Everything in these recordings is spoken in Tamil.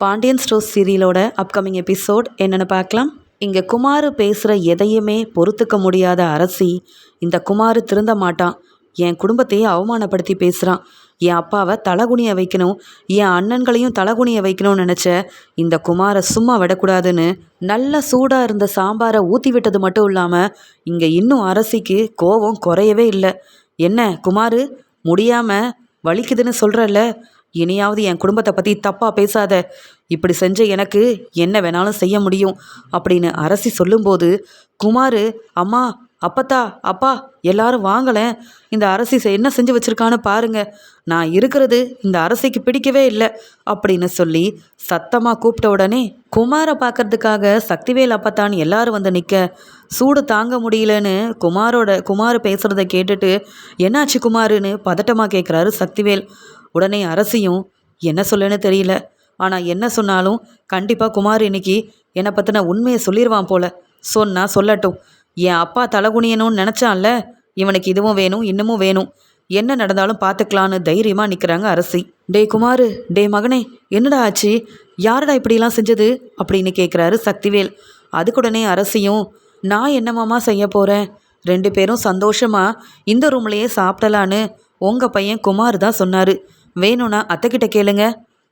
பாண்டியன் ஸ்டோர்ஸ் சீரியலோட அப்கமிங் எபிசோட் என்னென்னு பார்க்கலாம். இங்கே குமார் பேசுகிற எதையுமே பொறுத்துக்க முடியாத அரசி இந்த குமார் திருந்த மாட்டான். என் குடும்பத்தையே அவமானப்படுத்தி பேசுகிறான் என் அப்பாவை தலகுனிய வைக்கணும். என் அண்ணன்களையும் தலகுனிய வைக்கணும்னு நினச்ச இந்த குமாரை சும்மா விடக்கூடாதுன்னு நல்ல சூடாக இருந்த சாம்பாரை ஊற்றி விட்டது மட்டும் இல்லாமல் இங்கே இன்னும் அரசிக்கு கோபம் குறையவே இல்லை. என்ன குமார் முடியாமல் வலிக்குதுன்னு சொல்கிறல்ல இனியாவது என் குடும்பத்தை பற்றி தப்பாக பேசாத. இப்படி செஞ்ச எனக்கு என்ன வேணாலும் செய்ய முடியும் அப்படின்னு அரசி சொல்லும்போது குமார் அம்மா அப்பத்தா அப்பா எல்லாரும் வாங்கலேன் இந்த அரசி செ- என்ன செஞ்சு வச்சிருக்கான்னு பாருங்க. நான் இருக்கிறது இந்த அரசிக்கு பிடிக்கவே இல்லை அப்படின்னு சொல்லி சத்தமாக கூப்பிட்ட உடனே குமாரை பார்க்கறதுக்காக சக்திவேல் அப்பத்தான் எல்லாரும் வந்து நிற்க சூடு தாங்க முடியலன்னு குமாரோட குமார் பேசுகிறத கேட்டுட்டு என்னாச்சு குமாருன்னு பதட்டமாக கேட்குறாரு சக்திவேல். உடனே அரசியும் என்ன சொல்லன்னு தெரியல. ஆனால் என்ன சொன்னாலும் கண்டிப்பாக குமார் இன்னைக்கு என்னை பற்றின உண்மையை சொல்லிடுவான் போல. சொன்னா சொல்லட்டும். என் அப்பா தலகுனியணும்னு நினச்சான்ல இவனுக்கு இதுவும் வேணும் இன்னமும் வேணும். என்ன நடந்தாலும் பார்த்துக்கலான்னு தைரியமாக நிற்கிறாங்க அரசி. டேய் குமாரு டேய் மகனே என்னடா ஆச்சு? யாரடா இப்படிலாம் செஞ்சது? அப்படின்னு கேட்குறாரு சக்திவேல். அதுக்குடனே அரசியும் நான் என்னமாமா செய்ய போகிறேன் ரெண்டு பேரும் சந்தோஷமாக இந்த ரூம்லேயே சாப்பிடலான்னு உங்கள் பையன் குமார் தான் சொன்னார். வேணும்னா அத்தைக்கிட்ட கேளுங்க.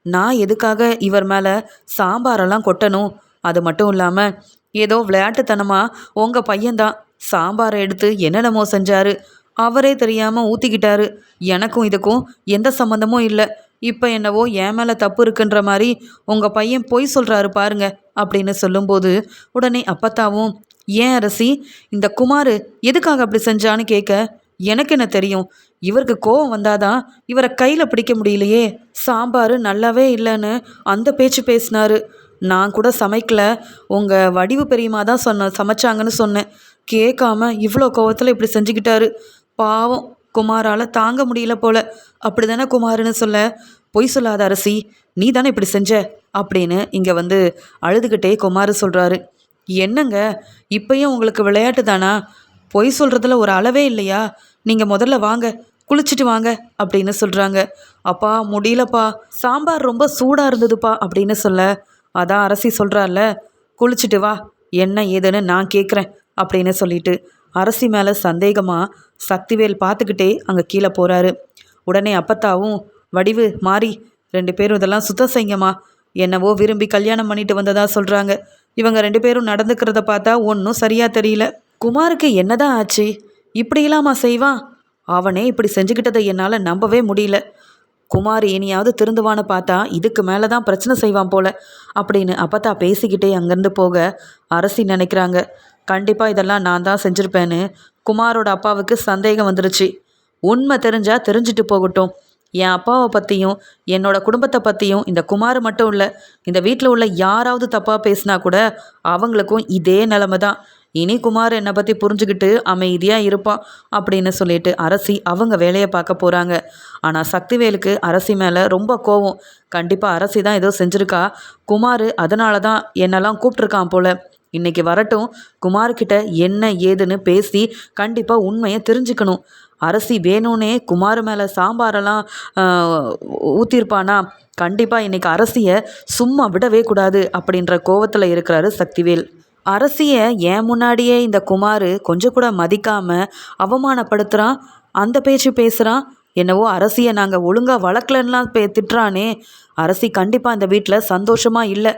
நான் எதுக்காக இவர் மேலே சாம்பாரெல்லாம் கொட்டணும்? அது மட்டும் இல்லாமல் ஏதோ விளையாட்டுத்தனமாக உங்கள் பையன்தான் சாம்பாரை எடுத்து என்னென்னமோ செஞ்சாரு. அவரே தெரியாமல் ஊற்றிக்கிட்டாரு எனக்கும் இதுக்கும் எந்த சம்மந்தமும் இல்லை. இப்போ என்னவோ என் மேலே தப்பு இருக்குன்ற மாதிரி உங்கள் பையன் பொய் சொல்கிறாரு பாருங்க அப்படின்னு சொல்லும்போது உடனே அப்பத்தாவும் ஏன் அரசி இந்த குமார் எதுக்காக அப்படி செஞ்சான்னு கேட்க எனக்கு என்ன தெரியும்? இவருக்கு கோவம் வந்தாதான் இவரை கையில் பிடிக்க முடியலையே. சாம்பார் நல்லாவே இல்லைன்னு அந்த பேச்சு பேசினாரு. நான் கூட சமைக்கல. உங்கள் வடிவு பெரியமா தான் சொன்ன சமைச்சாங்கன்னு சொன்னேன். கேட்காம இவ்வளோ கோவத்தில் இப்படி செஞ்சுக்கிட்டாரு. பாவம் குமாரால் தாங்க முடியல போல. அப்படி தானே குமாருன்னு சொல்ல? பொய் சொல்லாத அரசி. நீ தானே இப்படி செஞ்ச? அப்படின்னு இங்கே வந்து அழுதுகிட்டே குமார் சொல்கிறாரு என்னங்க? இப்பயும் உங்களுக்கு விளையாட்டு தானா? பொய் சொல்கிறதுல ஒரு அளவே இல்லையா? நீங்கள் முதல்ல வாங்க குளிச்சுட்டு வாங்க அப்படின்னு சொல்கிறாங்க அப்பா முடியலப்பா. சாம்பார் ரொம்ப சூடாக இருந்ததுப்பா அப்படின்னு சொல்ல. அதான் அரசி சொல்கிறாள்ல குளிச்சுட்டு வா என்ன ஏதுன்னு நான் கேட்குறேன் அப்படின்னு சொல்லிட்டு. அரசி மேலே சந்தேகமாக சக்திவேல் பார்த்துக்கிட்டே அங்கே கீழே போகிறாரு உடனே அப்பத்தாவும் வடிவு மாறி ரெண்டு பேரும் இதெல்லாம் சுத்தம் செய்யுங்கம்மா. என்னவோ விரும்பி கல்யாணம் பண்ணிட்டு வந்ததா சொல்கிறாங்க இவங்க ரெண்டு பேரும் நடந்துக்கிறத பார்த்தா ஒன்றும் சரியாக தெரியல. குமாருக்கு என்னதான் ஆச்சு? இப்படியெல்லாமா செய்வான் அவனே இப்படி செஞ்சுக்கிட்டதை என்னால் நம்பவே முடியல. குமார் இனியாவது திருந்துவான்னு பார்த்தா இதுக்கு மேலே தான் பிரச்சனை செய்வான் போல அப்படின்னு அப்பத்தா பேசிக்கிட்டே அங்கேருந்து போக அரசி நினைக்கிறாங்க. கண்டிப்பாக இதெல்லாம் நான் தான் செஞ்சுருப்பேன்னு குமாரோட அப்பாவுக்கு சந்தேகம் வந்துருச்சு. உண்மை தெரிஞ்சால் தெரிஞ்சுட்டு போகட்டும். என் அப்பாவை பற்றியும் என்னோட குடும்பத்தை பற்றியும் இந்த குமார் மட்டும் இல்லை இந்த வீட்டில் உள்ள யாராவது தப்பாக பேசினா கூட அவங்களுக்கும் இதே நிலமை தான் இனி குமார் என்னை பற்றி புரிஞ்சுக்கிட்டு அமைதியாக இருப்பான் அப்படின்னு சொல்லிட்டு அரசி அவங்க வேலையை பார்க்க போகிறாங்க ஆனால் சக்திவேலுக்கு அரசி மேலே ரொம்ப கோவம். கண்டிப்பாக அரசி தான் ஏதோ செஞ்சுருக்கா. குமார் அதனால தான் என்னெல்லாம் கூப்பிட்ருக்கான் போல். இன்னைக்கு வரட்டும் குமார்கிட்ட என்ன ஏதுன்னு பேசி கண்டிப்பாக உண்மையை தெரிஞ்சுக்கணும். அரசி வேணும்னே குமார் மேலே சாம்பாரெல்லாம் ஊற்றிருப்பானா கண்டிப்பாக இன்றைக்கி அரசியை சும்மா விடவே கூடாது அப்படின்ற கோவத்தில் இருக்கிறாரு சக்திவேல். அரசியை ஏன் முன்னாடியே இந்த குமார் கொஞ்சம் கூட மதிக்காமல் அவமானப்படுத்துகிறான் அந்த பேச்சு பேசுகிறான் என்னவோ அரசியை நாங்கள் ஒழுங்காக வளர்க்கலன்னா பே திட்டுறானே. அரசி கண்டிப்பாக இந்த வீட்டில் சந்தோஷமாக இல்லை.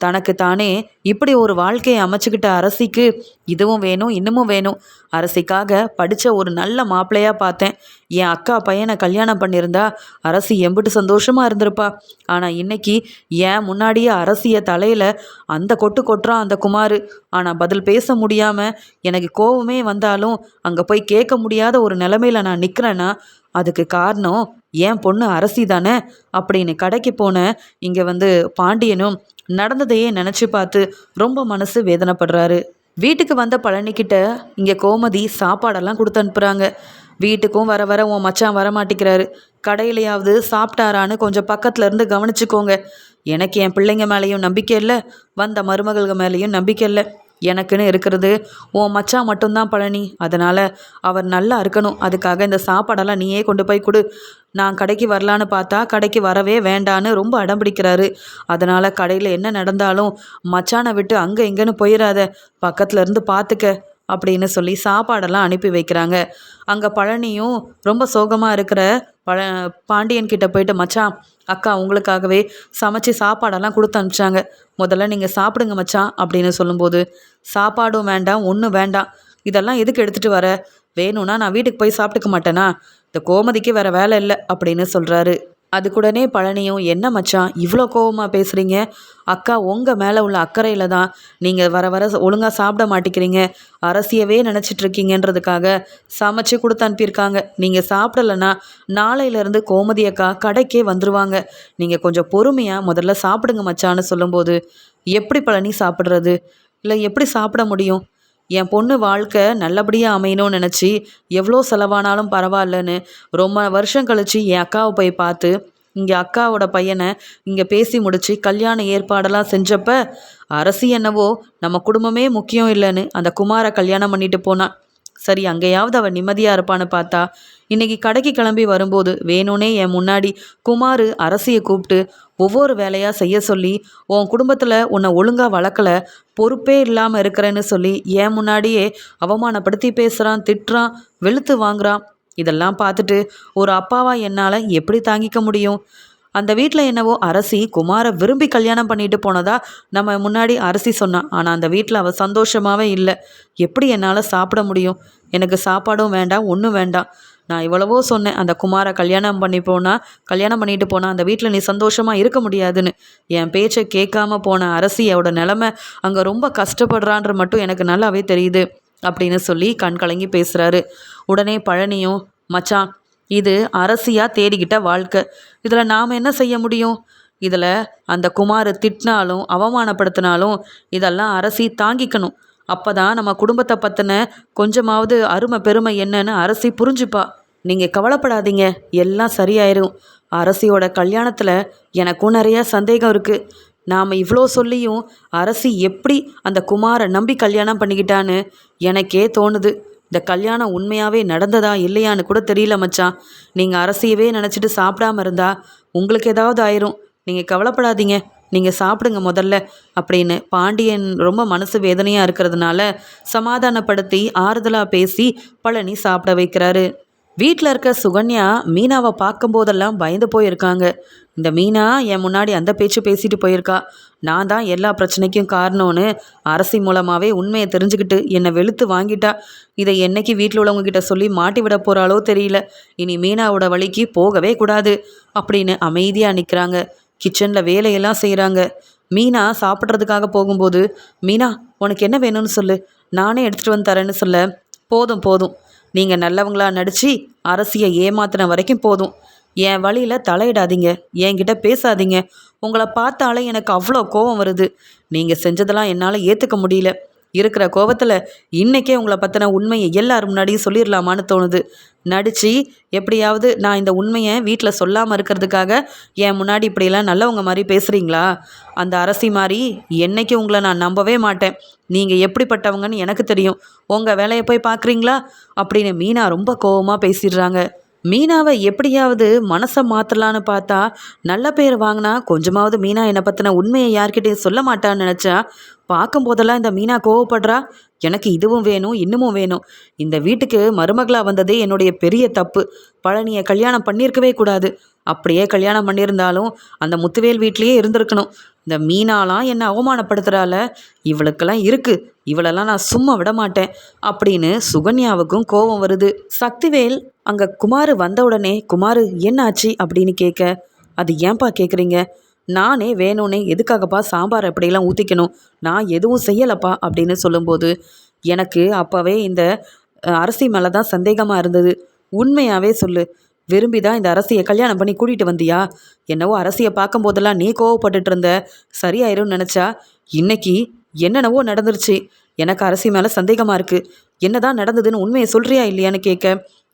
தனக்கு தானே இப்படி ஒரு வாழ்க்கையை அமைச்சுக்கிட்ட அரசிக்கு இதுவும் வேணும் இன்னமும் வேணும். அரசிக்காக படித்த ஒரு நல்ல மாப்பிள்ளையாக பார்த்தேன். என் அக்கா பையனை கல்யாணம் பண்ணியிருந்தா அரசி எம்பிட்டு சந்தோஷமாக இருந்திருப்பா. ஆனால் இன்னைக்கு ஏன் முன்னாடியே அரசிய தலையில் அந்த கொட்டு கொட்டுறான் அந்த குமார். ஆனால் பதில் பேச முடியாமல் எனக்கு கோவமே வந்தாலும் அங்கே போய் கேட்க முடியாத ஒரு நிலமையில நான் நிற்கிறேன்னா அதுக்கு காரணம் ஏன் பொண்ணு அரசி தானே. அப்படின்னு கடைக்கு போன இங்கே வந்து பாண்டியனும் நடந்ததையே நினச்சி பார்த்து ரொம்ப மனசு வேதனைப்படுறாரு. வீட்டுக்கு வந்த பழனிக்கிட்ட இங்கே கோமதி சாப்பாடெல்லாம் கொடுத்து அனுப்புகிறாங்க வீட்டுக்கும் வர வர உன் மச்சான் வர மாட்டேங்கிறாரு கடையிலையாவது சாப்பிட்டாரான்னு கொஞ்சம் பக்கத்துல இருந்து கவனிச்சுக்கோங்க. எனக்கு என் பிள்ளைங்க மேலேயும் நம்பிக்கை இல்லை வந்த மருமகள்கள் மேலேயும் நம்பிக்கை இல்லை. எனக்குன்னு இருக்கிறது. உன் மச்சான் மட்டும்தான் பழனி. அதனால் அவர் நல்லா இருக்கணும். அதுக்காக இந்த சாப்பாடெல்லாம் நீயே கொண்டு போய் கொடு. நான் கடைக்கு வரலான்னு பார்த்தா கடைக்கு வரவே வேண்டான்னு ரொம்ப அடம் பிடிக்கிறாரு. அதனால் கடையில் என்ன நடந்தாலும் மச்சானை விட்டு அங்கே இங்கேன்னு போயிடாத பக்கத்துல இருந்து பார்த்துக்க அப்படின்னு சொல்லி சாப்பாடெல்லாம் அனுப்பி வைக்கிறாங்க. அங்கே பழனியும் ரொம்ப சோகமாக இருக்கிற பழ பாண்டியன் கிட்ட போயிட்டு மச்சான் அக்கா உங்களுக்காகவே சமைச்சு சாப்பாடெல்லாம் கொடுத்து அனுப்பிச்சாங்க. முதல்ல நீங்கள் சாப்பிடுங்க மச்சான் அப்படின்னு சொல்லும்போது சாப்பாடும் வேண்டாம் ஒன்றும் வேண்டாம். இதெல்லாம் எதுக்கு எடுத்துகிட்டு வர? வேணும்னா நான் வீட்டுக்கு போய் சாப்பிட்டுக்க மாட்டேனா? இந்த கோமதிக்கு வேறு வேலை இல்லை அப்படின்னு சொல்கிறாரு அதுக்குடனே பழனியும் என்ன மச்சான் இவ்வளோ கோவமாக பேசுகிறீங்க அக்கா உங்கள் மேலே உள்ள அக்கறையில் தான் நீங்கள் வர வர ஒழுங்காக சாப்பிட மாட்டேங்கிறீங்க. அரசியவே நினச்சிட்ருக்கீங்கன்றதுக்காக சமைச்சு கொடுத்து அனுப்பியிருக்காங்க. நீங்கள் சாப்பிடலன்னா நாளையிலேருந்து கோமதி அக்கா கடைக்கே வந்துருவாங்க. நீங்கள் கொஞ்சம் பொறுமையாக முதல்ல சாப்பிடுங்க மச்சான்னு சொல்லும்போது எப்படி பழனி சாப்பிட்றது? இல்லை எப்படி சாப்பிட முடியும்? என் பொண்ணு வாழ்க்கை நல்லபடியாக அமையணும்னு நினச்சி எவ்வளோ செலவானாலும் பரவாயில்லன்னு ரொம்ப வருஷம் கழித்து என் அக்காவை போய் பார்த்து இங்கே அக்காவோட பையனை இங்கே பேசி முடித்து கல்யாண ஏற்பாடெல்லாம் செஞ்சப்ப அரசி என்னவோ நம்ம குடும்பமே முக்கியம் இல்லைன்னு அந்த குமாரை கல்யாணம் பண்ணிட்டு போனான் சரி அங்கேயாவது அவள் நிம்மதியாக இருப்பான்னு பார்த்தா இன்னைக்கு கடைக்கு கிளம்பி வரும்போது வேணும்னே என் முன்னாடி குமார் அரசியை கூப்பிட்டு ஒவ்வொரு வேலையாக செய்ய சொல்லி உன் குடும்பத்தில் உன்னை ஒழுங்காக வளர்க்கல பொறுப்பே இல்லாமல் இருக்கிறேன்னு சொல்லி என் முன்னாடியே அவமானப்படுத்தி பேசுகிறான் திட்டுறான் வெளுத்து வாங்குறான். இதெல்லாம் பார்த்துட்டு ஒரு அப்பாவா என்னால் எப்படி தாங்கிக்க முடியும்? அந்த வீட்டில் என்னவோ அரசி குமாரை விரும்பி கல்யாணம் பண்ணிட்டு போனதா நம்ம முன்னாடி அரசி சொன்னான் ஆனால் அந்த வீட்டில் அவள் சந்தோஷமாகவே இல்லை. எப்படி என்னால் சாப்பிட முடியும்? எனக்கு சாப்பாடும் வேண்டாம் ஒன்றும் வேண்டாம். நான் இவ்வளவோ சொன்னேன். அந்த குமாரை கல்யாணம் பண்ணி போனால் கல்யாணம் பண்ணிட்டு போனால் அந்த வீட்டில் நீ சந்தோஷமாக இருக்க முடியாதுன்னு. என் பேச்சை கேட்காம போன அரசியோட நிலமை அங்கே ரொம்ப கஷ்டப்படுறான்ற மட்டும் எனக்கு நல்லாவே தெரியுது அப்படின்னு சொல்லி கண் கலங்கி பேசுகிறாரு உடனே பழனியும் மச்சான் இது அரசியாக தேடிக்கிட்ட வாழ்க்கை. இதில் நாம் என்ன செய்ய முடியும்? இதில் அந்த குமாரை திட்டினாலும் அவமானப்படுத்தினாலும் இதெல்லாம் அரசி தாங்கிக்கணும். அப்போ தான் நம்ம குடும்பத்தை பற்றின கொஞ்சமாவது அருமை பெருமை என்னன்னு அரசி புரிஞ்சுப்பா. நீங்கள் கவலைப்படாதீங்க எல்லாம் சரியாயிரும். அரசியோட கல்யாணத்தில் எனக்கும் நிறைய சந்தேகம் இருக்குது நாம் இவ்வளோ சொல்லியும் அரசி எப்படி அந்த குமாரை நம்பி கல்யாணம் பண்ணிக்கிட்டான்னு எனக்கே தோணுது. இந்த கல்யாணம் உண்மையாகவே நடந்ததா இல்லையான்னு கூட தெரியல மச்சான். நீங்கள் அரசியவே நினச்சிட்டு சாப்பிடாம இருந்தா உங்களுக்கு ஏதாவது ஆயிரும். நீங்கள் கவலைப்படாதீங்க. நீங்கள் சாப்பிடுங்க முதல்ல அப்படின்னு பாண்டியன் ரொம்ப மனசு வேதனையாக இருக்கிறதுனால சமாதானப்படுத்தி ஆறுதலாக பேசி பழனி சாப்பிட வைக்கிறாரு. வீட்டில் இருக்க சுகன்யா மீனாவை பார்க்கும்போதெல்லாம் பயந்து போயிருக்காங்க. இந்த மீனா என் முன்னாடி அந்த பேச்சு பேசிட்டு போயிருக்கா. நான் தான் எல்லா பிரச்சனைக்கும் காரணம்னு அரசி மூலமாகவே உண்மையை தெரிஞ்சுக்கிட்டு என்னை வெளுத்து வாங்கிட்டா. இதை என்னைக்கு வீட்டில் உள்ளவங்ககிட்ட சொல்லி மாட்டி விட போகிறாளோ தெரியல. இனி மீனாவோட வழிக்கு போகவே கூடாது அப்படின்னு அமைதியாக நிற்கிறாங்க கிச்சனில் வேலையெல்லாம் செய்கிறாங்க மீனா சாப்பிட்றதுக்காக போகும்போது மீனா உனக்கு என்ன வேணும்னு சொல்லு. நானே எடுத்துகிட்டு வந்து தரேன்னு சொல்ல. போதும் போதும். நீங்கள் நல்லவங்களா நடித்து அரசியை ஏமாத்தின வரைக்கும் போதும். என் வழியில் தலையிடாதீங்க. என்கிட்ட பேசாதீங்க. உங்களை பார்த்தாலே எனக்கு அவ்வளோ கோபம் வருது. நீங்கள் செஞ்சதெல்லாம் என்னால் ஏற்றுக்க முடியல. இருக்கிற கோபத்தில் இன்றைக்கே உங்களை பற்றின உண்மையை எல்லார் முன்னாடியும் சொல்லிடலாமான்னு தோணுது. நடித்து எப்படியாவது நான் இந்த உண்மையை வீட்டில் சொல்லாமல் இருக்கிறதுக்காக என் முன்னாடி இப்படியெல்லாம் நல்லவங்க மாதிரி பேசுகிறீங்களா அந்த அரசி மாதிரி என்னைக்கு உங்களை நான் நம்பவே மாட்டேன். நீங்கள் எப்படிப்பட்டவங்கன்னு எனக்கு தெரியும். உங்கள் வேலையை போய் பார்க்குறீங்களா? அப்படின்னு மீனா ரொம்ப கோபமாக பேசிடுறாங்க. மீனாவை எப்படியாவது மனசை மாற்றலான்னு பார்த்தா நல்ல பேர் வாங்கினா கொஞ்சமாவது மீனா என்னை பற்றின உண்மையை யார்கிட்டையும் சொல்ல மாட்டான்னு நினச்சா பார்க்கும்போதெல்லாம் இந்த மீனா கோவப்படுறா எனக்கு இதுவும் வேணும் இன்னமும் வேணும். இந்த வீட்டுக்கு மருமகளாக வந்ததே என்னுடைய பெரிய தப்பு. பழனியை கல்யாணம் பண்ணியிருக்கவே கூடாது. அப்படியே கல்யாணம் பண்ணியிருந்தாலும் அந்த முத்துவேல் வீட்லேயே இருந்திருக்கணும். இந்த மீனாலாம் என்னை அவமானப்படுத்துகிறால இவளுக்கெல்லாம் இருக்குது இவளெல்லாம் நான் சும்மா விட மாட்டேன். அப்படின்னு சுகன்யாவுக்கும் கோபம் வருது. சக்திவேல் அங்கே குமார் வந்த உடனே குமார் என்னாச்சு? அப்படின்னு கேட்க அது ஏன்பா கேட்குறீங்க நானே வேணும்னே எதுக்காகப்பா சாம்பார் அப்படியெல்லாம் ஊற்றிக்கணும் நான் எதுவும் செய்யலப்பா அப்படின்னு சொல்லும்போது எனக்கு அப்போவே இந்த அரசி மேலே தான் சந்தேகமாக இருந்தது. உண்மையாகவே சொல்லு. விரும்பி தான் இந்த அரசியை கல்யாணம் பண்ணி கூட்டிகிட்டு வந்தியா? என்னவோ அரசியை பார்க்கும்போதெல்லாம் நீ கோவப்பட்டுட்டு இருந்த சரியாயிரும்னு நினச்சா? இன்னைக்கு என்னென்னவோ நடந்துருச்சு. எனக்கு அரசி மேலே சந்தேகமாக இருக்குது என்னதான் நடந்ததுன்னு உண்மையை சொல்கிறியா இல்லையான்னு கேட்க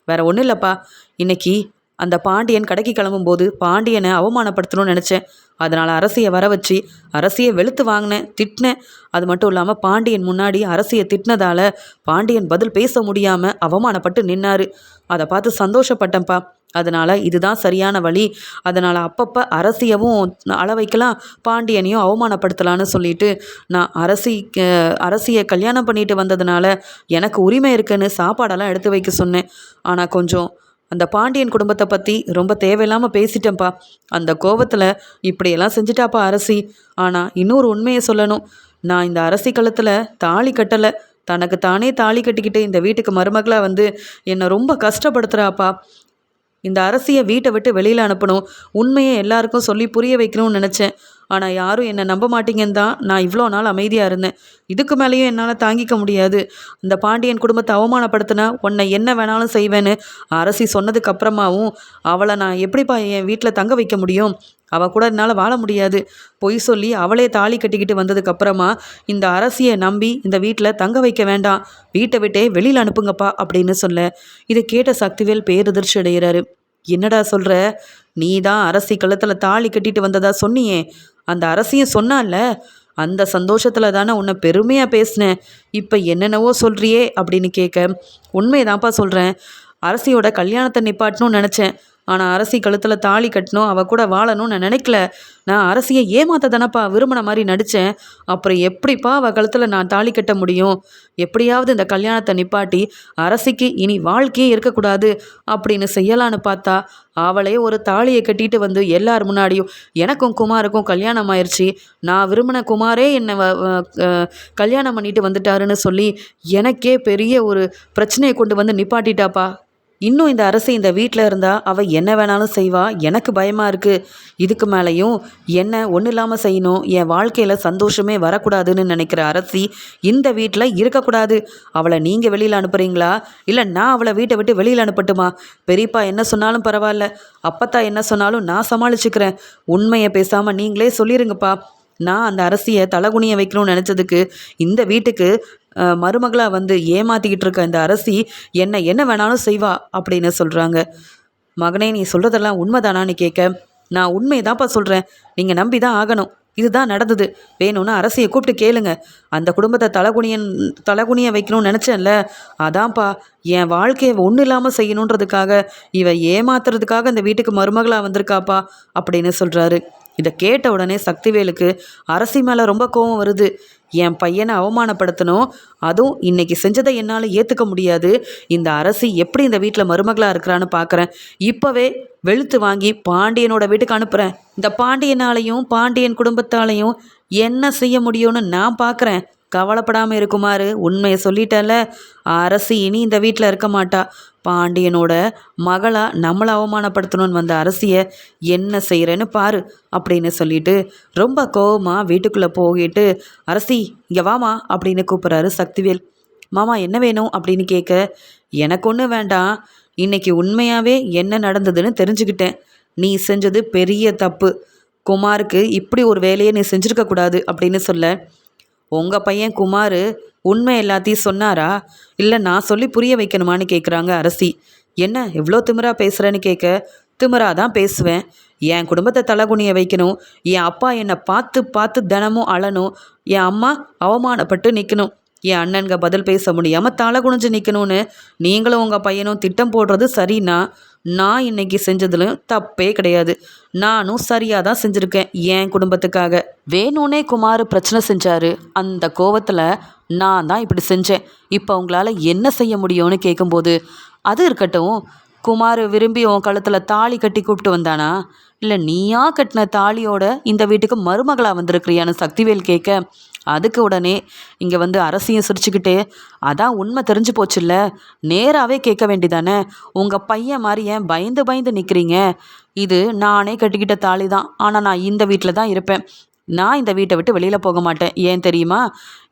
வேற ஒன்றும் இல்லைப்பா. இன்னைக்கு அந்த பாண்டியன் கடைக்கு கிளம்பும்போது பாண்டியனை அவமானப்படுத்தணும்னு நினச்சேன். அதனால் அரசியை வர வச்சு அரசியை வெளுத்து வாங்கினேன் திட்டினேன். அது மட்டும் இல்லாமல் பாண்டியன் முன்னாடி அரசியை திட்டினதால பாண்டியன் பதில் பேச முடியாமல் அவமானப்பட்டு நின்னாரு. அதை பார்த்து சந்தோஷப்பட்டேன்ப்பா. அதனால் இதுதான் சரியான வழி. அதனால் அப்பப்போ அரசியவும் அள வைக்கலாம் பாண்டியனையும் அவமானப்படுத்தலான்னு சொல்லிட்டு நான் அரசி அரசியை கல்யாணம் பண்ணிட்டு வந்ததுனால எனக்கு உரிமை இருக்குன்னு சாப்பாடெல்லாம் எடுத்து வைக்க சொன்னேன். ஆனால் கொஞ்சம் அந்த பாண்டியன் குடும்பத்தை பற்றி ரொம்ப தேவையில்லாமல் பேசிட்டேன்ப்பா. அந்த கோபத்தில் இப்படியெல்லாம் செஞ்சுட்டாப்பா அரசி. ஆனால் இன்னொரு உண்மையை சொல்லணும். நான் இந்த அரசி களத்தில் தாலி கட்டலை. தனக்கு தானே தாலி கட்டிக்கிட்டு இந்த வீட்டுக்கு மருமகளாக வந்து என்னை ரொம்ப கஷ்டப்படுத்துகிறாப்பா இந்த அரசியை வீட்டை விட்டு வெளியில் அனுப்பணும். உண்மையை எல்லாருக்கும் சொல்லி புரிய வைக்கணும்னு நினச்சேன். ஆனால் யாரும் என்னை நம்ப மாட்டீங்கன்னு தான் நான் இவ்வளோ நாள் அமைதியாக இருந்தேன். இதுக்கு மேலேயும் என்னால் தாங்கிக்க முடியாது. இந்த பாண்டியன் குடும்பத்தை அவமானப்படுத்தினா உன்னை என்ன வேணாலும் செய்வேன்னு அரசி சொன்னதுக்கு அப்புறமாவும் அவளை நான் எப்படிப்பா என் வீட்டில் தங்க வைக்க முடியும்? அவள் கூட என்னால் வாழ முடியாது. பொய் சொல்லி அவளே தாலி கட்டிக்கிட்டு வந்ததுக்கப்புறமா இந்த அரசியை நம்பி இந்த வீட்டில் தங்க வைக்க வேண்டாம். வீட்டை விட்டே வெளியில் அனுப்புங்கப்பா அப்படின்னு சொல்ல இதை கேட்ட சக்திவேல் பேரதிர்ச்சி அடைகிறாரு. என்னடா சொல்கிற நீ தான் அரசி கழுத்தில் தாலி கட்டிட்டு வந்ததா சொன்னியே. அந்த அரசியும் சொன்னால அந்த சந்தோஷத்தில் தானே உன்னை பெருமையாக பேசினேன். இப்போ என்னென்னவோ சொல்கிறியே அப்படின்னு கேட்க உண்மையை தான்ப்பா சொல்கிறேன் அரசியோட கல்யாணத்தை நிப்பாட்டணும்னு நினச்சேன். ஆனால் அரசி கழுத்தில் தாலி கட்டணும் அவள் கூட வாழணும்னு நான் நினைக்கல. நான் அரசியை ஏமாத்த தானப்பா விரும்பின மாதிரி நடித்தேன் அப்புறம் எப்படிப்பா அவள் கழுத்தில் நான் தாலி கட்ட முடியும்? எப்படியாவது இந்த கல்யாணத்தை நிப்பாட்டி அரசிக்கு இனி வாழ்க்கையே இருக்கக்கூடாது அப்படின்னு செய்யலான்னு பார்த்தா அவளே ஒரு தாலியை கட்டிட்டு வந்து எல்லார் முன்னாடியும் எனக்கும் குமாருக்கும் கல்யாணம் ஆயிடுச்சு நான் விரும்பின குமாரே என்னை கல்யாணம் பண்ணிட்டு வந்துட்டாருன்னு சொல்லி எனக்கே பெரிய ஒரு பிரச்சனையை கொண்டு வந்து நிப்பாட்டிட்டாப்பா. இன்னும் இந்த அரசு இந்த வீட்டில் இருந்தால் அவள் என்ன வேணாலும் செய்வா. எனக்கு பயமாக இருக்குது இதுக்கு மேலேயும் என்ன ஒன்றும் இல்லாமல் செய்யணும். என் வாழ்க்கையில் சந்தோஷமே வரக்கூடாதுன்னு நினைக்கிற அரசி இந்த வீட்டில் இருக்கக்கூடாது. அவளை நீங்கள் வெளியில் அனுப்புகிறீங்களா இல்லை நான் அவளை வீட்டை விட்டு வெளியில் அனுப்பட்டுமா? பெரியப்பா என்ன சொன்னாலும் பரவாயில்ல. அப்பத்தா என்ன சொன்னாலும் நான் சமாளிச்சுக்கிறேன். உண்மையை பேசாமல் நீங்களே சொல்லிடுங்கப்பா நான் அந்த அரசியை தலகுனிய வைக்கணும்னு நினச்சதுக்கு இந்த வீட்டுக்கு மருமகளாக வந்து ஏமாற்றிக்கிட்டு இருக்க இந்த அரசி என்ன என்ன வேணாலும் செய்வா அப்படின்னு சொல்கிறாங்க மகனே நீ சொல்கிறதெல்லாம் உண்மைதானான்னு கேட்க நான் உண்மையை தான்ப்பா சொல்கிறேன் நீங்கள் நம்பி தான் ஆகணும். இதுதான் நடந்தது. வேணும்னு அரசியை கூப்பிட்டு கேளுங்க. அந்த குடும்பத்தை தலகுனியன் தலகுனிய வைக்கணும்னு நினச்சேன்ல. அதான்ப்பா என் வாழ்க்கையை ஒன்றும் இல்லாமல் செய்யணுன்றதுக்காக இவ ஏமாத்துறதுக்காக இந்த வீட்டுக்கு மருமகளாக வந்திருக்காப்பா அப்படின்னு சொல்கிறாரு இதை கேட்ட உடனே சக்திவேலுக்கு அரசி மேலே ரொம்ப கோபம் வருது. என் பையனை அவமானப்படுத்தணும். அதுவும் இன்னைக்கு செஞ்சதை என்னால் ஏற்றுக்க முடியாது. இந்த அரசி எப்படி இந்த வீட்டில் மருமகளாக இருக்கிறான்னு பார்க்குறேன் இப்போவே வெளுத்து வாங்கி பாண்டியனோட வீட்டுக்கு அனுப்புகிறேன் இந்த பாண்டியனாலையும் பாண்டியன் குடும்பத்தாலையும் என்ன செய்ய முடியும்னு நான் பார்க்குறேன் கவலைப்படாமல் இருக்குமாறு உண்மையை சொல்லிட்டல அரசி இனி இந்த வீட்டில் இருக்க மாட்டா. பாண்டியனோட மகளாக நம்மளை அவமானப்படுத்தணும்னு வந்த அரசியை என்ன செய்கிறேன்னு பாரு அப்படின்னு சொல்லிட்டு ரொம்ப கோவமாக வீட்டுக்குள்ளே போகிட்டு அரசி இங்கே வாமா அப்படின்னு கூப்பிட்றாரு சக்திவேல். மாமா என்ன வேணும்? அப்படின்னு கேட்க எனக்கு ஒன்று வேண்டாம். இன்னைக்கு உண்மையாகவே என்ன நடந்ததுன்னு தெரிஞ்சுக்கிட்டேன். நீ செஞ்சது பெரிய தப்பு. குமாருக்கு இப்படி ஒரு வேலையை நீ செஞ்சுருக்கக்கூடாது அப்படின்னு சொல்ல உங்கள் பையன் குமார் உண்மை எல்லாத்தையும் சொன்னாரா? இல்லை நான் சொல்லி புரிய வைக்கணுமான்னு கேட்குறாங்க அரசி. என்ன இவ்வளோ திமிரா பேசுகிறேன்னு கேட்க திமிரா தான் பேசுவேன். என் குடும்பத்தை தலகுனிய வைக்கணும். என் அப்பா என்னை பார்த்து பார்த்து தினமும் அழணும். என் அம்மா அவமானப்பட்டு நிற்கணும் என் அண்ணனுங்க பதில் பேச முடியாமல் தலை குனிஞ்சு நிற்கணும்னு நீங்களும் உங்கள் பையனும் திட்டம் போடுறது சரின்னா நான் இன்னைக்கு செஞ்சதுலையும் தப்பே கிடையாது. நானும் சரியாக தான் செஞ்சுருக்கேன் என் குடும்பத்துக்காக. வேணும்னே குமார் பிரச்சனை செஞ்சார். அந்த கோவத்தில் நான் தான் இப்படி செஞ்சேன். இப்போ உங்களால் என்ன செய்ய முடியும்னு கேட்கும்போது அது இருக்கட்டும் குமார் விரும்பி உன் கழுத்தில் தாலி கட்டி கூப்பிட்டு வந்தானா? இல்லை நீயா கட்டின தாலியோட இந்த வீட்டுக்கு மருமகளாக வந்திருக்கிறியான்னு சக்திவேல் கேட்க அதுக்கு உடனே இங்கே வந்து அரசியும் சிரிச்சுக்கிட்டே அதான் உண்மை தெரிஞ்சு போச்சுல்ல நேராகவே கேட்க வேண்டிதானே? உங்கள் பையன் மாதிரி ஏன் பயந்து பயந்து நிற்கிறீங்க இது நானே கட்டிக்கிட்ட தாலி தான். ஆனால் நான் இந்த வீட்டில் தான் இருப்பேன். நான் இந்த வீட்டை விட்டு வெளியில் போக மாட்டேன். ஏன் தெரியுமா?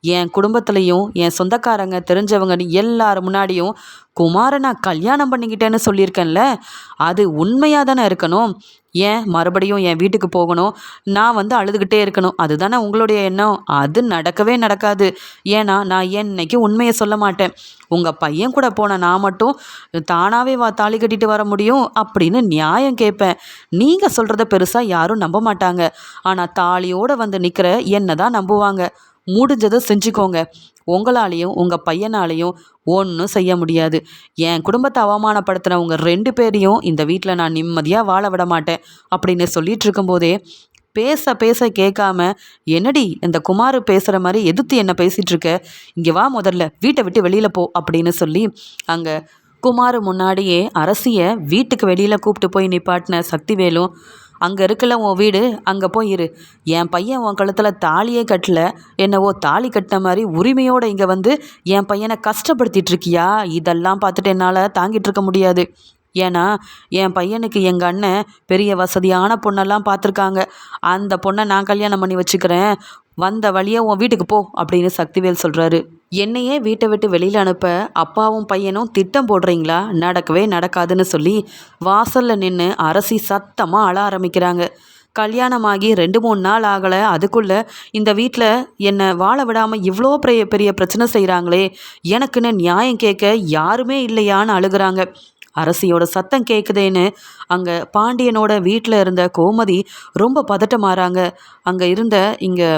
என் குடும்பத்துலேயும் என் சொந்தக்காரங்க தெரிஞ்சவங்க எல்லார் முன்னாடியும் குமாரை நான் கல்யாணம் பண்ணிக்கிட்டேன்னு சொல்லியிருக்கேன்ல அது உண்மையாக தானே இருக்கணும்? ஏன் மறுபடியும் என் வீட்டுக்கு போகணும்? நான் வந்து அழுதுகிட்டே இருக்கணும். அதுதானே உங்களுடைய எண்ணம்? அது நடக்கவே நடக்காது. ஏன்னா நான் என்னைக்கு உண்மையை சொல்ல மாட்டேன். உங்கள் பையன் கூட போன நான் மட்டும் தானாகவே வா தாலி கட்டிட்டு வர முடியும் அப்படின்னு நியாயம் கேட்பேன். நீங்கள் சொல்கிறத பெருசாக யாரும் நம்ப மாட்டாங்க. ஆனால் தாலியோடு வந்து நிற்கிற என்னை தான் நம்புவாங்க? முடிஞ்சதை செஞ்சுக்கோங்க. உங்களாலேயும் உங்கள் பையனாலேயும் ஒன்றும் செய்ய முடியாது. என் குடும்பத்தை அவமானப்படுத்தினவங்க ரெண்டு பேரையும் இந்த வீட்டில் நான் நிம்மதியாக வாழ விட மாட்டேன் அப்படின்னு சொல்லிட்டு இருக்கும்போதே பேச பேச கேட்காம என்னடி இந்த குமார் பேசுகிற மாதிரி எதிர்த்து என்ன பேசிகிட்டு இருக்க? இங்கே வா முதல்ல வீட்டை விட்டு வெளியில் போ அப்படின்னு சொல்லி அங்கே குமார் முன்னாடியே அரசியை வீட்டுக்கு வெளியில் கூப்பிட்டு போய் நிப்பாட்டின சக்திவேலும் அங்கே இருக்கல உன் வீடு அங்கே போய் இரு. என் பையன் உன் கழுத்தில் தாலியே கட்டல. என்னவோ தாலி கட்டின மாதிரி உரிமையோடு இங்கே வந்து என் பையனை கஷ்டப்படுத்திட்டு இருக்கியா? இதெல்லாம் பார்த்துட்டு என்னால் தாங்கிட்டு இருக்க முடியாது. ஏன்னா என் பையனுக்கு எங்கள் அண்ணன் பெரிய வசதியான பொண்ணெல்லாம் பார்த்துருக்காங்க. அந்த பொண்ணை நான் கல்யாணம் பண்ணி வச்சுக்கிறேன். வந்த வழியே உன் வீட்டுக்கு போ அப்படின்னு சக்திவேல் சொல்கிறாரு என்னையே வீட்டை விட்டு வெளியில் அனுப்ப அப்பாவும் பையனும் திட்டம் போடுறீங்களா? நடக்கவே நடக்காதுன்னு சொல்லி வாசலில் நின்று அரசி சத்தமாக அழ ஆரம்பிக்கிறாங்க. கல்யாணமாகி ரெண்டு மூணு நாள் ஆகலை. அதுக்குள்ளே இந்த வீட்டில் என்னை வாழ விடாமல் இவ்வளோ பெரிய பெரிய பிரச்சனை செய்கிறாங்களே எனக்குன்னு நியாயம் கேட்க யாருமே இல்லையான்னு அழுகிறாங்க. அரசியோட சத்தம் கேட்குதேன்னு அங்கே பாண்டியனோட வீட்டில் இருந்த கோமதி ரொம்ப பதட்டமாறாங்க. அங்கே இருந்த இங்கே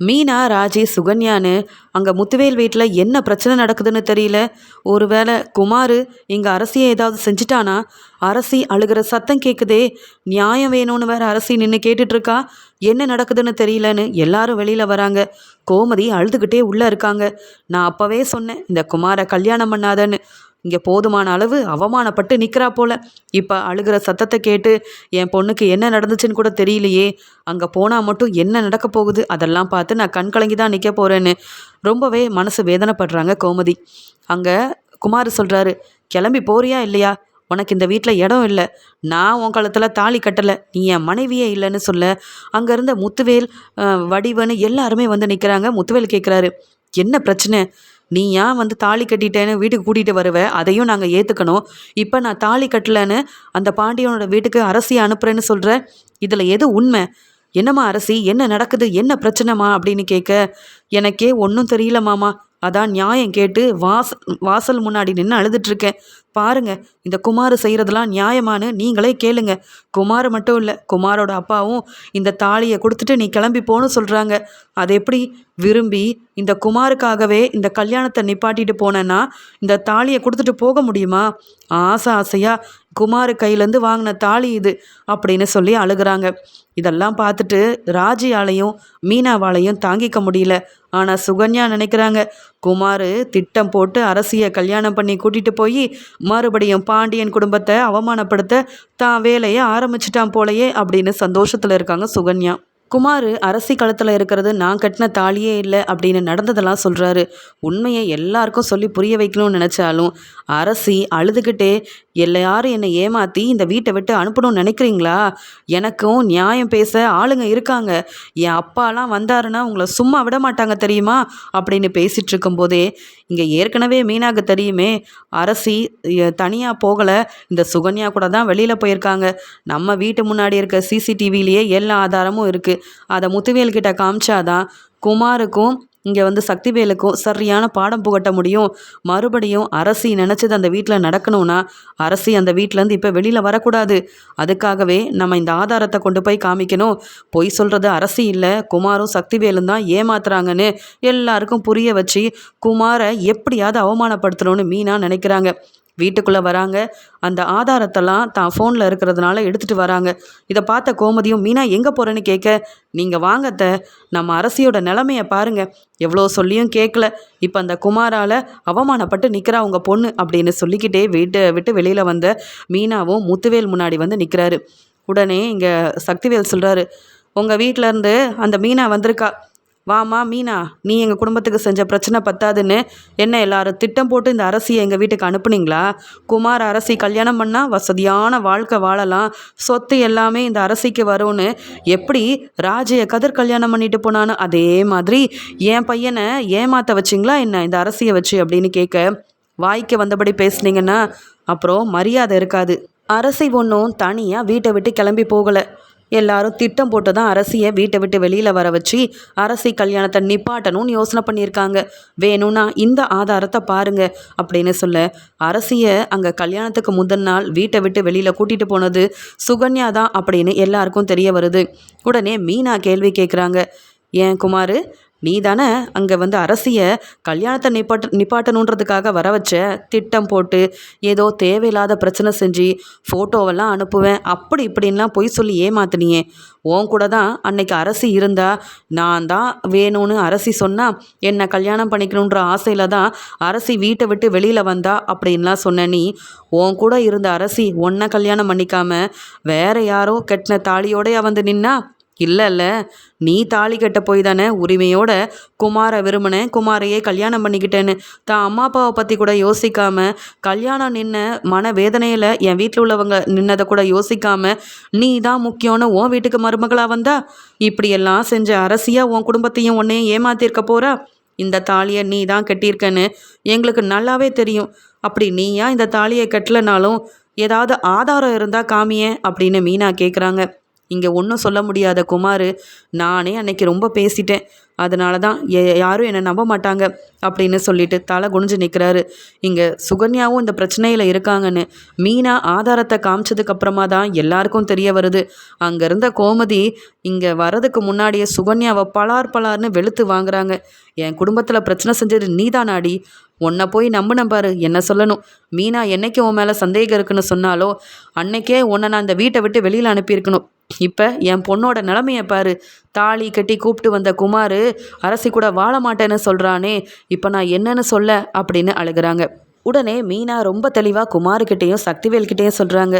மீனா ராஜி சுகன்யான்னு அங்கே முத்துவேல் வீட்டில் என்ன பிரச்சனை நடக்குதுன்னு தெரியல. ஒருவேளை குமார் இங்கே அரசியை ஏதாவது செஞ்சிட்டானா? அரசி அழுகிற சத்தம் கேட்குதே நியாயம் வேணும்னு வேற அரசி நின்று கேட்டுட்ருக்கா? என்ன நடக்குதுன்னு தெரியலன்னு எல்லாரும் வெளியில் வராங்க. கோமதி அழுதுகிட்டே உள்ளே இருக்காங்க. நான் அப்போவே சொன்னேன் இந்த குமாரை கல்யாணம் பண்ணாதன்னு. இங்கே போதுமான அளவு அவமானப்பட்டு நிற்கிறா போல. இப்போ அழுகிற சத்தத்தை கேட்டு என் பொண்ணுக்கு என்ன நடந்துச்சுன்னு கூட தெரியலையே. அங்கே போனால் மட்டும் என்ன நடக்க போகுது? அதெல்லாம் பார்த்து நான் கண் கலங்கி தான் நிற்க போகிறேன்னு ரொம்பவே மனசு வேதனைப்படுறாங்க கோமதி. அங்கே குமார் சொல்கிறாரு கிளம்பி போறியா இல்லையா? உனக்கு இந்த வீட்டில் இடம் இல்லை. நான் உன் காலத்தில் தாலி கட்டலை. நீ என் மனைவியே இல்லைன்னு சொல்ல. அங்கே இருந்த முத்துவேல் வடிவன்னு எல்லாருமே வந்து நிற்கிறாங்க முத்துவேல் கேட்குறாரு என்ன பிரச்சனை? நீ ஏன் வந்து தாலி கட்டிட்டேன்னு வீட்டுக்கு கூட்டிகிட்டு வருவ? அதையும் நாங்கள் ஏற்றுக்கணும் இப்போ நான் தாலி கட்டலைன்னு அந்த பாண்டியனோட வீட்டுக்கு அரசியை அனுப்புகிறேன்னு சொல்கிற இதில் எது உண்மை? என்னம்மா அரசி? என்ன நடக்குது? என்ன பிரச்சனைமா அப்படின்னு கேட்க எனக்கே ஒன்றும் தெரியல மாமா. அதான் நியாயம் கேட்டு வாச வாசல் முன்னாடி நின்று அழுதுட்ருக்கேன். பாருங்க இந்த குமார் செய்கிறதெல்லாம் நியாயமானு நீங்களே கேளுங்க. குமார் மட்டும் இல்லை குமாரோட அப்பாவும் இந்த தாலியை கொடுத்துட்டு நீ கிளம்பி போன்னு சொல்கிறாங்க அது எப்படி? விரும்பி இந்த குமாருக்காகவே இந்த கல்யாணத்தை நிப்பாட்டிட்டு போனேன்னா இந்த தாலியை கொடுத்துட்டு போக முடியுமா? ஆசை ஆசையாக குமார் கையிலேருந்து வாங்கின தாலி இது அப்படின்னு சொல்லி அழுகிறாங்க. இதெல்லாம் பார்த்துட்டு ராஜியாலையும் மீனாவாலையும் தாங்கிக்க முடியல. ஆனால் சுகன்யா நினைக்கிறாங்க குமார் திட்டம் போட்டு அரசியை கல்யாணம் பண்ணி கூட்டிகிட்டு போய் மறுபடியும் பாண்டியன் குடும்பத்தை அவமானப்படுத்த தான் வேலையை ஆரம்பிச்சிட்டான் போலையே அப்படின்னு சந்தோஷத்தில் இருக்காங்க சுகன்யா. குமார் அரசி களத்தில் இருக்கிறது நான் கட்டின தாலியே இல்லை அப்படின்னு நடந்ததெல்லாம் சொல்கிறாரு உண்மையை எல்லாருக்கும் சொல்லி புரிய வைக்கணும்னு நினச்சாலும் அரசி அழுதுகிட்டே எல்லாரும் என்னை ஏமாற்றி இந்த வீட்டை விட்டு அனுப்பணும்னு நினைக்கிறீங்களா? எனக்கும் நியாயம் பேச ஆளுங்க இருக்காங்க. என் அப்பாலாம் வந்தாருன்னா உங்களை சும்மா விட மாட்டாங்க தெரியுமா? அப்படின்னு பேசிகிட்டு இருக்கும்போதே இங்கே ஏற்கனவே மீனாக்கு தெரியுமே அரசி தனியாக போகலை. இந்த சுகன்யா கூட தான் வெளியில் போயிருக்காங்க. நம்ம வீட்டு முன்னாடி இருக்க சிசிடிவிலேயே எல்லா ஆதாரமும் இருக்குது அதை முத்துவேல்கிட்ட காமிச்சாதான் குமாருக்கும் இங்கே வந்து சக்திவேலுக்கும் சரியான பாடம் புகட்ட முடியும். மறுபடியும் அரசி நினச்சது அந்த வீட்டில் நடக்கணும்னா அரசி அந்த வீட்டிலேருந்து இப்போ வெளியில் வரக்கூடாது. அதுக்காகவே நம்ம இந்த ஆதாரத்தை கொண்டு போய் காமிக்கணும். பொய் சொல்கிறது அரசி இல்லை குமாரும் சக்திவேலும் தான் ஏமாத்துறாங்கன்னு எல்லாருக்கும் புரிய வச்சு குமாரை எப்படியாவது அவமானப்படுத்தணும்னு மீனா நினைக்கிறாங்க. வீட்டுக்குள்ளே வராங்க. அந்த ஆதாரத்தெல்லாம் தான் ஃபோனில் இருக்கிறதுனால எடுத்துகிட்டு வராங்க. இதை பார்த்த கோமதியும் மீனா எங்கே போகிறேன்னு கேட்க? நீங்கள் வாங்கத்த நம்ம அரசியோட நிலமையை பாருங்கள் எவ்வளோ சொல்லியும் கேட்கல. இப்போ அந்த குமாரால் அவமானப்பட்டு நிற்கிறா உங்கள் பொண்ணு? அப்படின்னு சொல்லிக்கிட்டே வீட்டை விட்டு வெளியில் வந்த மீனாவும் முத்துவேல் முன்னாடி வந்து நிற்கிறாரு உடனே இங்கே சக்திவேல் சொல்கிறாரு உங்கள் வீட்டிலேருந்து அந்த மீனா வந்திருக்கா. வாமா மீனா நீ எங்கள் குடும்பத்துக்கு செஞ்ச பிரச்சனை பத்தாதுன்னு என்ன எல்லாரும் திட்டம் போட்டு இந்த அரசியை எங்கள் வீட்டுக்கு அனுப்புனீங்களா? குமார் அரசி கல்யாணம் பண்ணால் வசதியான வாழ்க்கை வாழலாம். சொத்து எல்லாமே இந்த அரசிக்கு வரும்னு. எப்படி ராஜையை கதிர் கல்யாணம் பண்ணிட்டு போனான்னு அதே மாதிரி என் பையனை ஏமாற்ற வச்சிங்களா என்ன இந்த அரசியை வச்சு அப்படின்னு கேட்க வாய்க்கு வந்தபடி பேசுனீங்கன்னா அப்புறம் மரியாதை இருக்காது. அரசி ஒன்றும் தனியாக வீட்டை விட்டு கிளம்பி போகலை. எல்லாரும் திட்டம் போட்டு தான் அரசியை வீட்டை விட்டு வெளியில் வர வச்சு அரசி கல்யாணத்தை நிப்பாட்டணும்னு யோசனை பண்ணியிருக்காங்க. வேணும்னா இந்த ஆதாரத்தை பாருங்க அப்படின்னு சொல்ல அரசியை அங்கே கல்யாணத்துக்கு முதன் நாள் வீட்டை விட்டு வெளியில் கூட்டிகிட்டு போனது சுகன்யா தான் அப்படின்னு எல்லாருக்கும் தெரிய வருது. உடனே மீனா கேள்வி கேட்குறாங்க ஏன் குமார் நீ தானே அங்கே வந்து அரசியை கல்யாணத்தை நிப்பாட்ட நிப்பாட்டணுன்றதுக்காக வர வச்ச திட்டம் போட்டு ஏதோ தேவையில்லாத பிரச்சனை செஞ்சு ஃபோட்டோவெல்லாம் அனுப்புவேன். அப்படி இப்படின்லாம் பொய் சொல்லி ஏமாத்தினியே. உன் கூட தான் அன்னைக்கு அரசி இருந்தா நான் தான் வேணும்னு அரசி சொன்னா என்னை கல்யாணம் பண்ணிக்கணுன்ற ஆசையில் தான் அரசி வீட்டை விட்டு வெளியில் வந்தா அப்படின்லாம் சொன்ன நீ. உன் கூட இருந்த அரசி ஒன்றை கல்யாணம் பண்ணிக்காம வேற யாரோ கெட்டின தாலியோடய வந்து நின்னா இல்லை இல்லை நீ தாலி கட்ட போய் தானே உரிமையோட குமாரை விரும்பினேன் குமாரையே கல்யாணம் பண்ணிக்கிட்டேன்னு. தான் அம்மா அப்பாவை பற்றி கூட யோசிக்காம கல்யாணம் நின்ன மன வேதனையில் என் வீட்டில் உள்ளவங்க நின்னதை கூட யோசிக்காம நீ தான் முக்கியம்னு உன் வீட்டுக்கு மருமகளாக வந்தா? இப்படியெல்லாம் செஞ்ச அரசியாக உன் குடும்பத்தையும் உன்னையும் ஏமாத்திருக்க போகிறா இந்த தாலியை நீ தான் கட்டியிருக்கன்னு எங்களுக்கு நல்லாவே தெரியும். அப்படி நீயா இந்த தாலியை கட்டலைனாலும் ஏதாவது ஆதாரம் இருந்தால் காமியே அப்படின்னு மீனா கேட்குறாங்க இங்கே ஒன்றும் சொல்ல முடியாத குமார் நானே அன்னைக்கு ரொம்ப பேசிட்டேன். அதனால தான் யாரும் என்னை நம்ப மாட்டாங்க அப்படின்னு சொல்லிட்டு தலை குனிஞ்சு நிற்கிறாரு இங்கே சுகன்யாவும் இந்த பிரச்சனையில் இருக்காங்கன்னு மீனா ஆதாரத்தை காமிச்சதுக்கப்புறமா தான் எல்லாருக்கும் தெரிய வருது. அங்கே இருந்த கோமதி இங்கே வரதுக்கு முன்னாடியே சுகன்யாவை பலார் பலார்னு வெளுத்து வாங்குறாங்க. என் குடும்பத்தில் பிரச்சனை செஞ்சது நீதானாடி. உன்னை போய் நம்பின பாரு என்ன சொல்லணும். மீனா என்னைக்கு உன் மேலே சந்தேகம் இருக்குன்னு சொன்னாலோ அன்னைக்கே உன்னை நான் இந்த வீட்டை விட்டு வெளியில் அனுப்பியிருக்கணும். இப்போ என் பொண்ணோட நிலமையை பாரு. தாலி கட்டி கூப்பிட்டு வந்த குமார் அரசி கூட வாழ மாட்டேன்னு சொல்கிறானே இப்போ நான் என்னன்னு சொல்ல? அப்படின்னு அழுகிறாங்க. உடனே மீனா ரொம்ப தெளிவாக குமார்கிட்டேயும் சக்திவேல்கிட்டேயும் சொல்கிறாங்க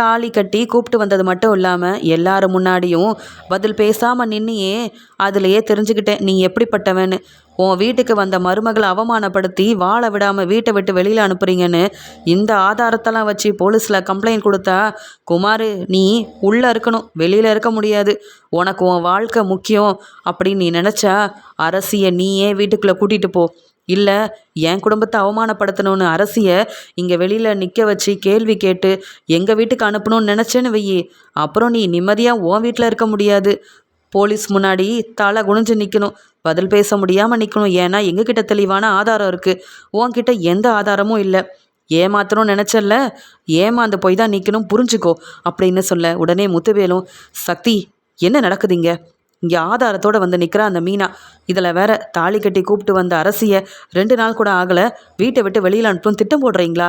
தாலி கட்டி கூப்பிட்டு வந்தது மட்டும் இல்லாமல் எல்லாரும் முன்னாடியும் பதில் பேசாமல் நின்னியே. அதுலேயே தெரிஞ்சுக்கிட்டேன் நீ எப்படிப்பட்டவன்னு? உன் வீட்டுக்கு வந்த மருமகளை அவமானப்படுத்தி வாழ விடாமல் வீட்டை விட்டு வெளியில் அனுப்புறீங்கன்னு இந்த ஆதாரத்தெல்லாம் வச்சு போலீஸில் கம்ப்ளைண்ட் கொடுத்தா குமார் நீ உள்ளே இருக்கணும் வெளியில் இருக்க முடியாது. உனக்கு உன் வாழ்க்கை முக்கியம். அப்படின்னு நீ நினச்சா அரசியை நீயே வீட்டுக்குள்ளே கூட்டிகிட்டு போ. இல்லை என் குடும்பத்தை அவமானப்படுத்தணும்னு அரசியை இங்கே வெளியில் நிற்க வச்சு கேள்வி கேட்டு எங்கள் வீட்டுக்கு அனுப்பணும்னு நினச்சேன்னு வெயி. அப்புறம் நீ நிம்மதியாக உன் வீட்டில் இருக்க முடியாது. போலீஸ் முன்னாடி தலை குனிஞ்சு நிற்கணும் பதில் பேச முடியாமல் நிற்கணும் ஏன்னா எங்ககிட்ட தெளிவான ஆதாரம் இருக்குது உன்கிட்ட எந்த ஆதாரமும் இல்லை. ஏமாத்தணும்னு நினச்சல ஏமாந்து போய் தான் நிற்கணும் புரிஞ்சுக்கோ. அப்படின்னு சொல்ல உடனே முத்துவேலும் சக்தி என்ன நடக்குதுங்க இங்கே ஆதாரத்தோடு வந்து நிற்கிறா அந்த மீனா. இதில் வேற தாலி கட்டி கூப்பிட்டு வந்த அரசியை ரெண்டு நாள் கூட ஆகலை. வீட்டை விட்டு வெளியில் அனுப்பும் திட்டம் போடுறீங்களா?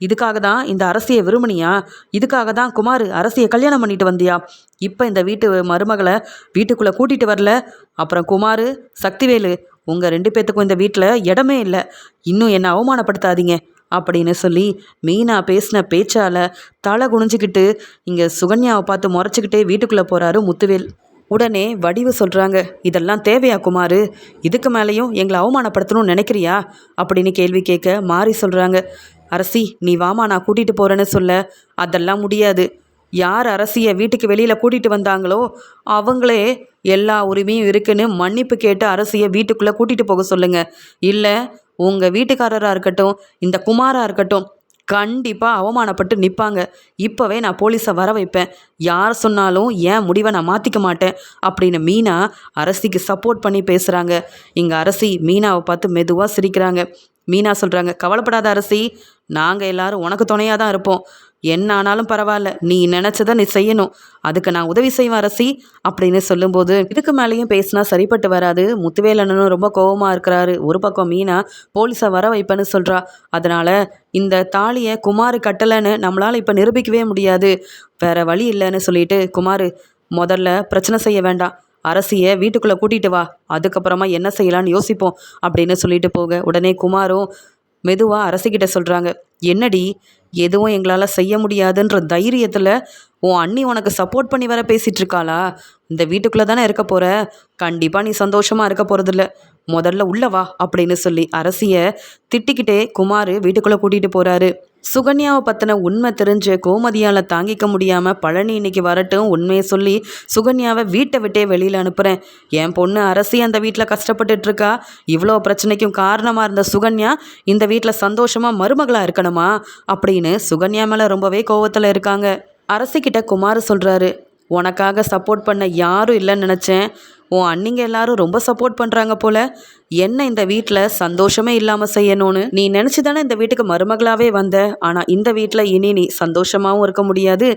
இதுக்காக தான் இந்த அரசியை விரும்பினியா? இதுக்காக தான் குமார் அரசியை கல்யாணம் பண்ணிட்டு வந்தியா? இப்போ இந்த வீட்டு மருமகளை வீட்டுக்குள்ளே கூட்டிகிட்டு வரல. அப்புறம் குமார் சக்திவேலு உங்கள் ரெண்டு பேர்த்துக்கும் இந்த வீட்டில் இடமே இல்லை. இன்னும் என்னை அவமானப்படுத்தாதீங்க அப்படின்னு சொல்லி மீனா பேசின பேச்சால் தலை குனிஞ்சிக்கிட்டு இங்கே சுகன்யாவை பார்த்து முறைச்சிக்கிட்டே வீட்டுக்குள்ளே போகிறாரு முத்துவேல். உடனே வடிவு சொல்கிறாங்க இதெல்லாம் தேவையா குமார்? இதுக்கு மேலேயும் எங்களை அவமானப்படுத்தணும்னு நினைக்கிறியா? அப்படின்னு கேள்வி கேட்க மாறி சொல்கிறாங்க அரசி நீ வாமா நான் கூட்டிகிட்டு போகிறேன்னு சொல்ல. அதெல்லாம் முடியாது. யார் அரசியை வீட்டுக்கு வெளியில் கூட்டிகிட்டு வந்தாங்களோ அவங்களே எல்லா உரிமையும் இருக்குன்னு மன்னிப்பு கேட்டு அரசியை வீட்டுக்குள்ளே கூட்டிகிட்டு போக சொல்லுங்கள் இல்லை உங்கள் வீட்டுக்காரராக இருக்கட்டும் இந்த குமாராக இருக்கட்டும் கண்டிப்பாக அவமானப்பட்டு நிற்பாங்க இப்போவே நான் போலீஸை வர வைப்பேன். யார் சொன்னாலும் ஏன் முடிவை நான் மாற்றிக்க மாட்டேன்? அப்படின்னு மீனா அரசிக்கு சப்போர்ட் பண்ணி பேசுகிறாங்க இங்கே அரசி மீனாவை பார்த்து மெதுவாக சிரிக்கிறாங்க. மீனா சொல்கிறாங்க கவலைப்படாத அரசி நாங்கள் எல்லாரும் உனக்கு துணையாக தான் இருப்போம். என்ன ஆனாலும் பரவாயில்ல. நீ நினச்சதை நீ செய்யணும். அதுக்கு நான் உதவி செய்வேன் அரசி அப்படின்னு சொல்லும்போது இதுக்கு மேலேயும் பேசினா சரிப்பட்டு வராது. முத்துவேலண்ணனும் ரொம்ப கோபமாக இருக்கிறாரு. ஒரு பக்கம் மீனா போலீஸை வர வைப்பேன்னு சொல்கிறா அதனால் இந்த தாலியை குமார் கட்டலைன்னு நம்மளால் இப்போ நிரூபிக்கவே முடியாது. வேற வழி இல்லைன்னு சொல்லிட்டு குமார் முதல்ல பிரச்சனை செய்ய வேண்டாம். அரசியை வீட்டுக்குள்ளே கூட்டிகிட்டு வா. அதுக்கப்புறமா என்ன செய்யலான்னு யோசிப்போம் அப்படின்னு சொல்லிட்டு போக. உடனே குமாரும் மெதுவாக அரசிக்கிட்ட சொல்கிறாங்க என்னடி எதுவும் எங்களால் செய்ய முடியாதுன்ற தைரியத்தில் உன் அண்ணி உனக்கு சப்போர்ட் பண்ணி வர பேசிகிட்டு இருக்காளா இந்த வீட்டுக்குள்ளே தானே இருக்க போகிற கண்டிப்பாக நீ சந்தோஷமாக இருக்க போகிறதில்ல முதல்ல உள்ளவா அப்படின்னு சொல்லி அரசியை திட்டிக்கிட்டே குமார் வீட்டுக்குள்ளே கூட்டிகிட்டு போகிறாரு சுகன்யாவை பற்றின உண்மை தெரிஞ்சு கோமதியால் தாங்கிக்க முடியாமல் பழனி இன்னைக்கு வரட்டும் உண்மையை சொல்லி சுகன்யாவை வீட்டை விட்டே வெளியில் அனுப்புகிறேன் என் பொண்ணு அரசி அந்த வீட்டில் கஷ்டப்பட்டுட்டு இருக்கா. இவ்வளோ பிரச்சனைக்கும் காரணமாக இருந்த சுகன்யா இந்த வீட்டில் சந்தோஷமாக மருமகளாக இருக்கணுமா? அப்படின்னு சுகன்யா மேலே ரொம்பவே கோவத்தில் இருக்காங்க. அரசிக்கிட்ட குமார் சொல்கிறாரு உனக்காக சப்போர்ட் பண்ண யாரும் இல்லைன்னு நினச்சேன். உன் அண்ணிங்க எல்லாரும் ரொம்ப சப்போர்ட் பண்ணுறாங்க போல. என்ன இந்த வீட்டில் சந்தோஷமே இல்லாமல் செய்யணும்னு? நீ நினச்சி தானே இந்த வீட்டுக்கு மருமகளாகவே வந்த? ஆனால் இந்த வீட்டில் இனி நீ சந்தோஷமாகவும் இருக்க முடியாது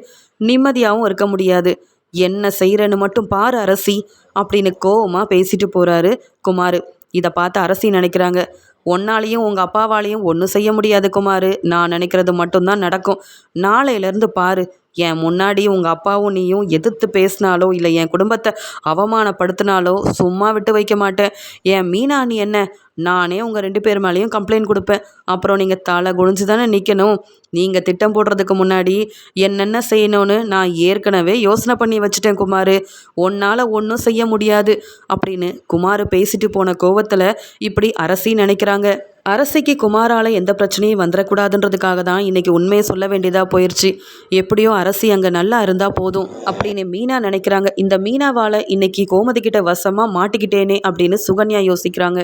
நிம்மதியாகவும் இருக்க முடியாது. என்ன செய்கிறேன்னு மட்டும் பாரு அரசி அப்படின்னு கோவமாக பேசிட்டு போகிறாரு குமார். இதை பார்த்து அரசி நினைக்கிறாங்க. உன்னாலையும் உங்கள் அப்பாவாலையும் ஒன்றும் செய்ய முடியாது குமார். நான் நினைக்கிறது மட்டும்தான் நடக்கும். நாளையிலேருந்து பாரு என் முன்னாடி உங்கள் அப்பாவும் நீயும் எதிர்த்து பேசினாலோ இல்லை என் குடும்பத்தை அவமானப்படுத்தினாலோ சும்மா விட்டு வைக்க மாட்டேன். என் மீனா நீ என்ன? நானே உங்கள் ரெண்டு பேர் மேலேயும் கம்ப்ளைண்ட் கொடுப்பேன். அப்புறம் நீங்கள் தலை குனிஞ்சு தானே நிற்கணும் நீங்கள் திட்டம் போடுறதுக்கு முன்னாடி என்னென்ன செய்யணும்னு நான் ஏற்கனவே யோசனை பண்ணி வச்சுட்டேன் குமார். உன்னால் ஒன்றும் செய்ய முடியாது. அப்படின்னு குமார் பேசிட்டு போன கோவத்தில் இப்படி அரசி நினைக்கிறாங்க. அரசிக்கு குமாரால் எந்த பிரச்சனையும் வந்துடக்கூடாதுன்றதுக்காக தான் இன்றைக்கி உண்மையை சொல்ல வேண்டியதாக போயிடுச்சு எப்படியோ அரசி அங்கே நல்லா இருந்தால் போதும் அப்படின்னு மீனா நினைக்கிறாங்க. இந்த மீனாவால் இன்னைக்கு கோமதி கிட்ட வசமாக மாட்டிக்கிட்டேனே அப்படின்னு சுகன்யா யோசிக்கிறாங்க.